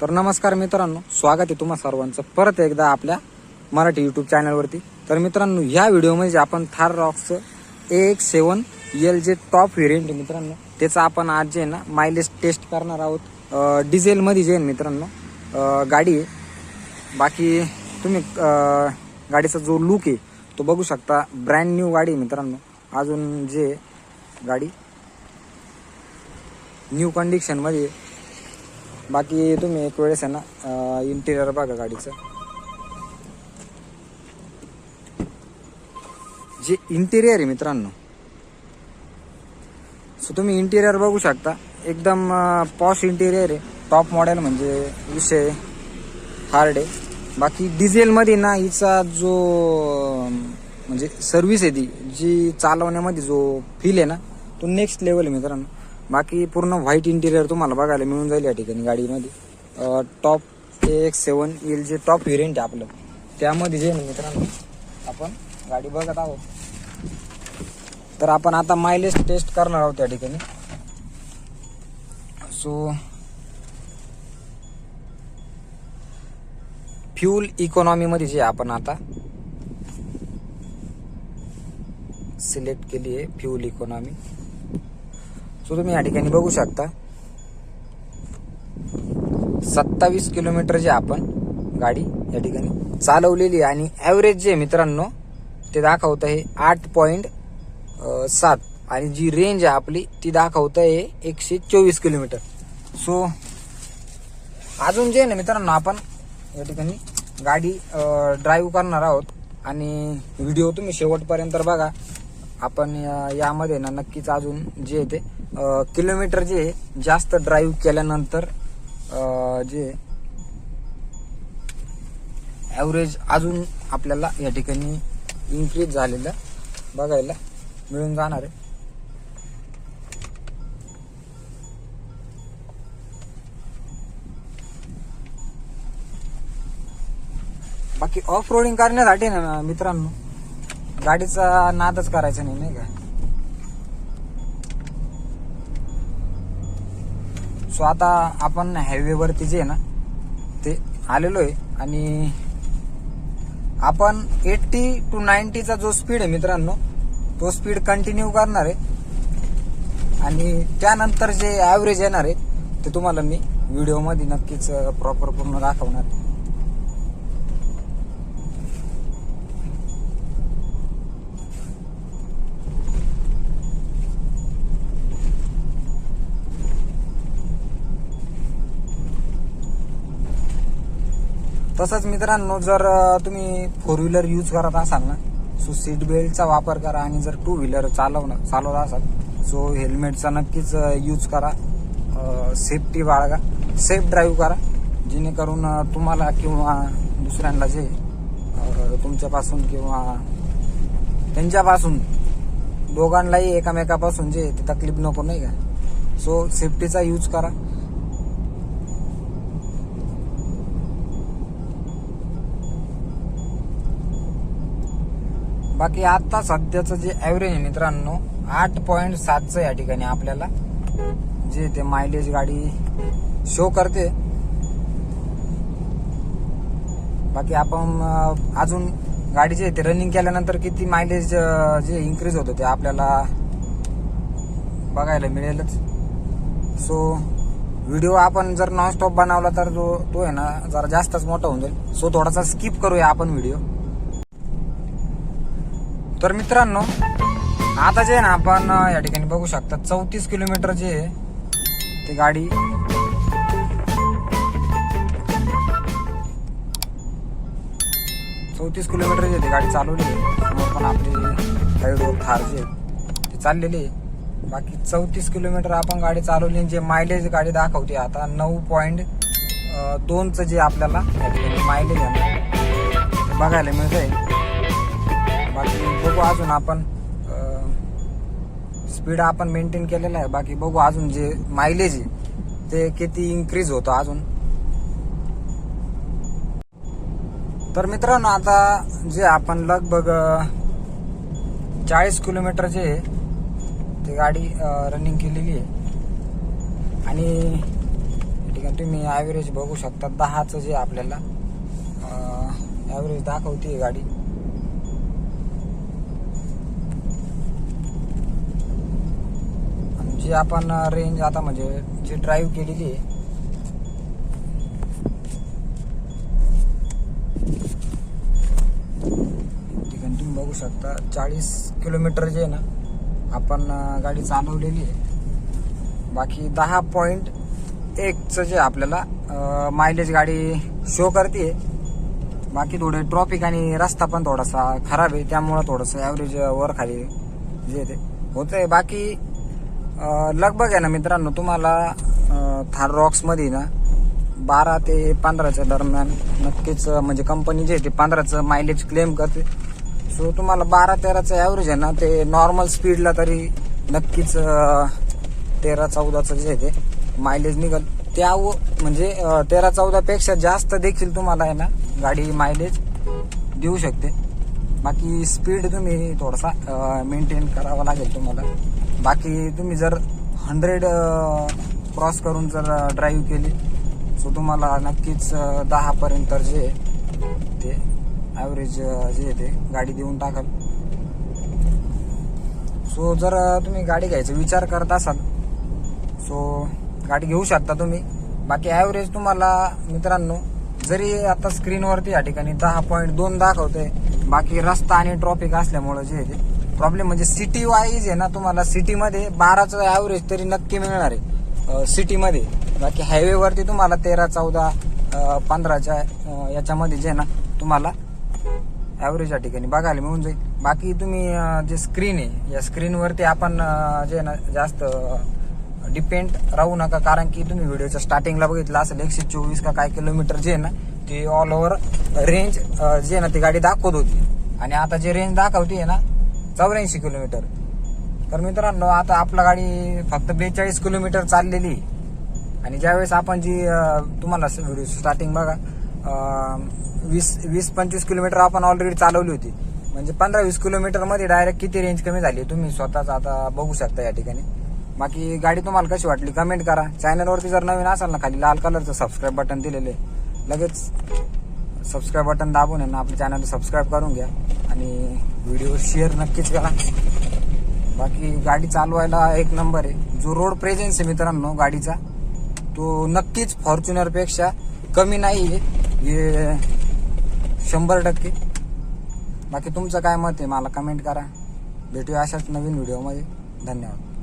तर नमस्कार मित्रांनो स्वागत आहे तुम्हा सर्वांचं परत एकदा आपल्या मराठी यूट्यूब चॅनलवरती तर मित्रांनो ह्या व्हिडिओमध्ये आपण Thar रॉक्सचं A seven L J top variant आहे मित्रांनो. त्याचं आपण आज जे आहे ना मायलेज टेस्ट करणार आहोत. डिझेलमध्ये जे आहे मित्रांनो गाडी आहे. बाकी तुम्ही गाडीचा जो लुक आहे तो बघू शकता. ब्रँड न्यू गाडी आहे मित्रांनो. अजून जे आहे गाडी न्यू कंडिशनमध्ये बाकी तुम्ही एक वेळेस आहे ना इंटिरियर बघा गाडीचं. जे इंटिरियर आहे मित्रांनो. सो तुम्ही इंटिरियर बघू शकता. एकदम पॉश इंटिरियर आहे. टॉप मॉडेल म्हणजे विषय हार्ड आहे. बाकी डिझेलमध्ये ना हिचा जो म्हणजे सर्व्हिस आहे ती जी चालवण्यामध्ये जो फील आहे ना तो नेक्स्ट लेवल आहे मित्रांनो. बाकी पूर्ण व्हाईट इंटिरियर तुम्हाला बघायला मिळून जाईल या ठिकाणी गाडीमध्ये. Top A seven L J top variant आहे आपलं. त्यामध्ये जे मित्रांनो आपण गाडी बघत आहोत. तर आपण आता मायलेज टेस्ट करणार आहोत त्या ठिकाणी. सो फ्यूल इकॉनॉमीमध्ये जे आपण आता सिलेक्ट केली आहे फ्यूल इकॉनॉमी सो तुम्ही या ठिकाणी बघू शकता. सत्तावीस किलोमीटर जे आपण गाडी या ठिकाणी चालवलेली आणि ॲव्हरेज जे आहे मित्रांनो ते दाखवतं आहे आठ पॉईंट सात. आणि जी रेंज आहे आपली ती दाखवतं आहे एकशे चोवीस किलोमीटर. सो अजून जे आहे ना मित्रांनो आपण या ठिकाणी गाडी ड्राईव्ह करणार आहोत. आणि व्हिडिओ तुम्ही शेवटपर्यंत बघा. आपण यामध्ये ना नक्कीच अजून जे ते किलोमीटर जे जास्त ड्राईव्ह केल्यानंतर जे ॲव्हरेज अजून आपल्याला या ठिकाणी इन्क्रीज झालेलं बघायला मिळून जाणार आहे. बाकी ऑफ रोडिंग करण्यासाठी ना मित्रांनो गाडीचा नादच करायचा नाही नाही का? सो आता आपण हायवेवरती जे आहे ना ते आलेलो आहे. आणि आपण एट्टी टू नाईन्टीचा जो स्पीड आहे मित्रांनो तो स्पीड कंटिन्यू करणार आहे. आणि त्यानंतर जे ॲव्हरेज येणार आहे ते तुम्हाला मी व्हिडिओमध्ये नक्कीच प्रॉपर पूर्ण दाखवणार. तसंच मित्रांनो जर तुम्ही फोर व्हीलर यूज करत असाल ना सो सीट बेल्टचा वापर करा आणि जर टू व्हीलर चालवणं चालवत असाल सो हेल्मेटचा नक्कीच यूज करा. सेफ्टी बाळगा. सेफ ड्राईव्ह करा जेणेकरून तुम्हाला किंवा दुसऱ्यांना जे तुमच्यापासून किंवा त्यांच्यापासून दोघांनाही एकामेकापासून जे ते तकलीफ नको नाही का? सो सेफ्टीचा यूज करा. बाकी आता सध्याचं जे ॲव्हरेज आहे मित्रांनो आठ पॉईंट सातचं या ठिकाणी आपल्याला जे ते मायलेज गाडी शो करते. बाकी आपण अजून गाडी जे आहे ते रनिंग केल्यानंतर किती मायलेज जे इन्क्रीज होतं ते आपल्याला बघायला मिळेलच. सो व्हिडिओ आपण जर नॉनस्टॉप बनवला तर जो तो आहे ना जरा जास्तच मोठा होऊन जाईल. सो थोडासा स्किप करूया आपण व्हिडिओ तर मित्रांनो आता जे आहे ना आपण या ठिकाणी बघू शकता चौतीस किलोमीटर जे आहे ते गाडी. चौतीस किलोमीटर जे ती ते गाडी चालवली आहे. समोर पण आपली हायडोर थार जे ते चाललेली आहे. बाकी चौतीस किलोमीटर आपण गाडी चालवली आणि जे मायलेज गाडी दाखवते आता नऊ पॉईंट दोनचं जे आपल्याला या ठिकाणी मायलेज आहे बघायला मिळतंय. आहे बाकी बघू अजून आपण स्पीड आपण मेंटेन केलेला आहे. बाकी बघू अजून जे मायलेज आहे ते किती इन्क्रीज होतं अजून. तर मित्रांनो आता जे आपण लगभग चाळीस किलोमीटर जे आहे ते गाडी रनिंग केलेली आहे. आणि ठिकाणी तुम्ही ॲव्हरेज बघू शकता दहाचं जे आपल्याला ॲव्हरेज दाखवते गाडी. जी आपण रेंज आता म्हणजे जी ड्राईव्ह केलेली आहे. ठिकाणी तुम्ही बघू शकता. चाळीस किलोमीटर जे आहे ना आपण गाडी चालवलेली आहे. बाकी दहा पॉईंट एकचं जे आपल्याला मायलेज गाडी शो करते बाकी थोडे ट्रॉफिक आणि रस्ता पण थोडासा खराब आहे. त्यामुळं थोडंसं ॲव्हरेज वर खाली जे ते बाकी लगभग आहे ना मित्रांनो तुम्हाला थार रॉक्समध्ये ना बारा ते पंधराच्या दरम्यान नक्कीच म्हणजे कंपनी जे आहे ते पंधराचं मायलेज क्लेम करते. सो तुम्हाला बारा तेराचं ॲव्हरेज आहे ना ते नॉर्मल स्पीडला तरी नक्कीच तेरा चौदाचं जे आहे ते मायलेज निघल. त्या म्हणजे तेरा चौदापेक्षा जास्त देखील तुम्हाला आहे ना गाडी मायलेज देऊ शकते. बाकी स्पीड तुम्ही थोडासा मेंटेन करावा लागेल तुम्हाला. बाकी तुम्ही जर हंड्रेड क्रॉस करून जर ड्राईव्ह केली सो तुम्हाला नक्कीच दहापर्यंत जे आहे ते ॲव्हरेज जे आहे ते गाडी देऊन टाकाल. सो जर तुम्ही गाडी घ्यायचा विचार करत असाल सो गाडी घेऊ शकता तुम्ही. बाकी ॲव्हरेज तुम्हाला मित्रांनो जरी आता स्क्रीनवरती या ठिकाणी दहा पॉईंट दोन दाखवते बाकी रस्ता आणि ट्रॉफिक असल्यामुळं जे आहे ते प्रॉब्लेम म्हणजे सिटी वाईज आहे ना तुम्हाला सिटीमध्ये बाराचं ॲव्हरेज तरी नक्की मिळणार आहे. सिटीमध्ये बाकी हायवेवरती तुम्हाला तेरा चौदा पंधराच्या याच्यामध्ये जे आहे ना तुम्हाला ॲव्हरेज या ठिकाणी बघायला मिळून जाईल. बाकी तुम्ही जे स्क्रीन आहे या स्क्रीनवरती आपण जे ना जास्त डिपेंड राहू नका. कारण की तुम्ही व्हिडिओच्या स्टार्टिंगला बघितलं असेल एकशे चोवीस का काय किलोमीटर जे आहे ना ते ऑल ओव्हर रेंज जे आहे ना ती गाडी दाखवत होती. आणि आता जे रेंज दाखवते ना चौऱ्याऐंशी किलोमीटर. तर मित्रांनो आता आपला गाडी फक्त बेचाळीस किलोमीटर चाललेली आहे. आणि ज्यावेळेस आपण जी तुम्हाला स्टार्टिंग बघा वीस वीस पंचवीस किलोमीटर आपण ऑलरेडी चालवली होती. म्हणजे पंधरा वीस किलोमीटरमध्ये डायरेक्ट किती रेंज कमी झाली तुम्ही स्वतःच आता बघू शकता या ठिकाणी. बाकी गाडी तुम्हाला कशी वाटली कमेंट करा. चॅनलवरती जर नवीन असाल ना खाली लाल कलरचं सबस्क्राईब बटन दिलेलं आहे. लगेच सबस्क्राईब बटन दाबून आहे ना आपल्या चॅनल सबस्क्राईब करून घ्या. आणि व्हिडिओ शेअर नक्कीच करा. बाकी गाडी चालवायला एक नंबर आहे. जो रोड प्रेझेन्स आहे मित्रांनो गाडीचा तो नक्कीच फॉर्च्युनरपेक्षा कमी नाही आहे. हे शंभर टक्के. बाकी तुमचं काय मत आहे? मला कमेंट करा. भेटूया अशाच नवीन व्हिडिओमध्ये धन्यवाद.